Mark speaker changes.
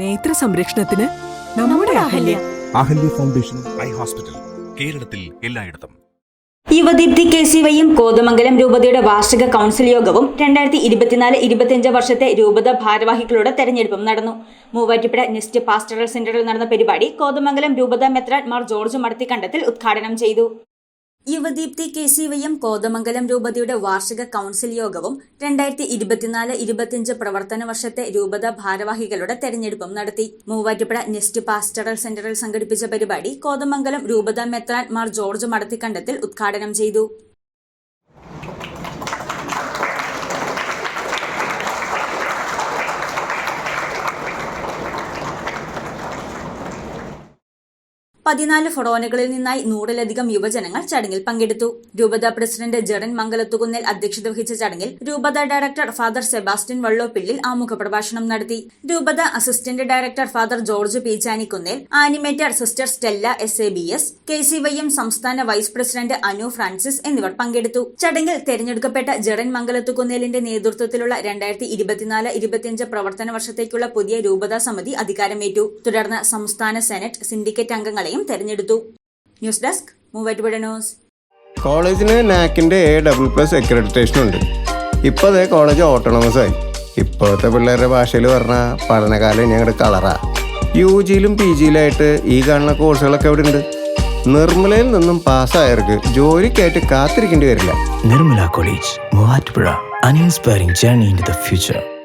Speaker 1: നേത്ര സംരക്ഷണത്തിന് നമ്മുടെ Ahalya.
Speaker 2: Ahalya. Foundation eye hospital കേരളത്തിൽ എല്ലായിടത്തും.
Speaker 3: യുവദീപ്തി കെ സി വൈയും കോതമംഗലം രൂപതയുടെ വാർഷിക കൗൺസിൽ യോഗവും രണ്ടായിരത്തി ഇരുപത്തിനാല് ഇരുപത്തിയഞ്ച് വർഷത്തെ രൂപത ഭാരവാഹികളുടെ തെരഞ്ഞെടുപ്പും നടന്നു. മൂവാറ്റുപുഴ നെസ്റ്റ് പാസ്റ്ററൽ സെന്ററിൽ നടന്ന പരിപാടി കോതമംഗലം രൂപത മെത്രാൻ മാർ ജോർജ് മടത്തിക്കണ്ടത്തിൽ ഉദ്ഘാടനം ചെയ്തു. യുവദീപ്തി കെ സി വൈയും കോതമംഗലം രൂപതയുടെ വാർഷിക കൌൺസിൽ യോഗവും രണ്ടായിരത്തി ഇരുപത്തിനാല് ഇരുപത്തിയഞ്ച് പ്രവർത്തന വർഷത്തെ രൂപത ഭാരവാഹികളുടെ തെരഞ്ഞെടുപ്പും നടത്തി. മൂവാറ്റുപുഴ നെസ്റ്റ് പാസ്റ്ററൽ സെന്ററിൽ സംഘടിപ്പിച്ച പരിപാടി കോതമംഗലം രൂപത മെത്രാൻ മാർ ജോർജ് മടത്തിക്കണ്ടത്തിൽ ഉദ്ഘാടനം ചെയ്തു. പതിനാല് ഫൊറോനകളിൽ നിന്നായി നൂറിലധികം യുവജനങ്ങൾ ചടങ്ങിൽ പങ്കെടുത്തു. രൂപത പ്രസിഡന്റ് ജെറൻ മംഗലത്തുകുന്നേൽ അധ്യക്ഷത വഹിച്ച ചടങ്ങിൽ രൂപത ഡയറക്ടർ ഫാദർ സെബാസ്റ്റ്യൻ വള്ളോപ്പിള്ളിൽ ആമുഖ പ്രഭാഷണം നടത്തി. രൂപത assistant director father George Peechanikunnil animator sister Stella S A B S K C Y M സംസ്ഥാന വൈസ് പ്രസിഡന്റ് അനു ഫ്രാൻസിസ് എന്നിവർ പങ്കെടുത്തു. ചടങ്ങിൽ തെരഞ്ഞെടുക്കപ്പെട്ട ജെറൻ മംഗലത്തുകുന്നേലിന്റെ നേതൃത്വത്തിലുള്ള രണ്ടായിരത്തി ഇരുപത്തിനാല് ഇരുപത്തിയഞ്ച് പ്രവർത്തന വർഷത്തേക്കുള്ള പുതിയ രൂപതാ സമിതി അധികാരമേറ്റു. തുടർന്ന് സംസ്ഥാന സെനറ്റ് സിൻഡിക്കേറ്റ് അംഗങ്ങളെയും തെരഞ്ഞെടുത്തു. News desk Muvattupuzha news.
Speaker 4: കോളേജിന് നാക്കിന്റെ എ ഡബിൾ പ്ലസ് അക്രഡിറ്റേഷൻ ഉണ്ട്. ഇപ്പോൾ അതേ കോളേജ് ഓട്ടോണമസ് ആയി. ഇപ്പോഴത്തെ പിള്ളേരുടെ ഭാഷയിൽ പറഞ്ഞാൽ പഠനകാലം ഞങ്ങളുടെ കളറാ. യു ജിയിലും പി ജിയിലായിട്ട് ഈ കാണുന്ന കോഴ്സുകളൊക്കെ അവിടെ ഉണ്ട് നിർമ്മലയിൽ നിന്നും പാസ്സായവർക്ക് ജോലിക്കായിട്ട് കാത്തിരിക്കേണ്ടി വരില്ല.
Speaker 5: Nirmala college Muvattupuzha. An journey in the future.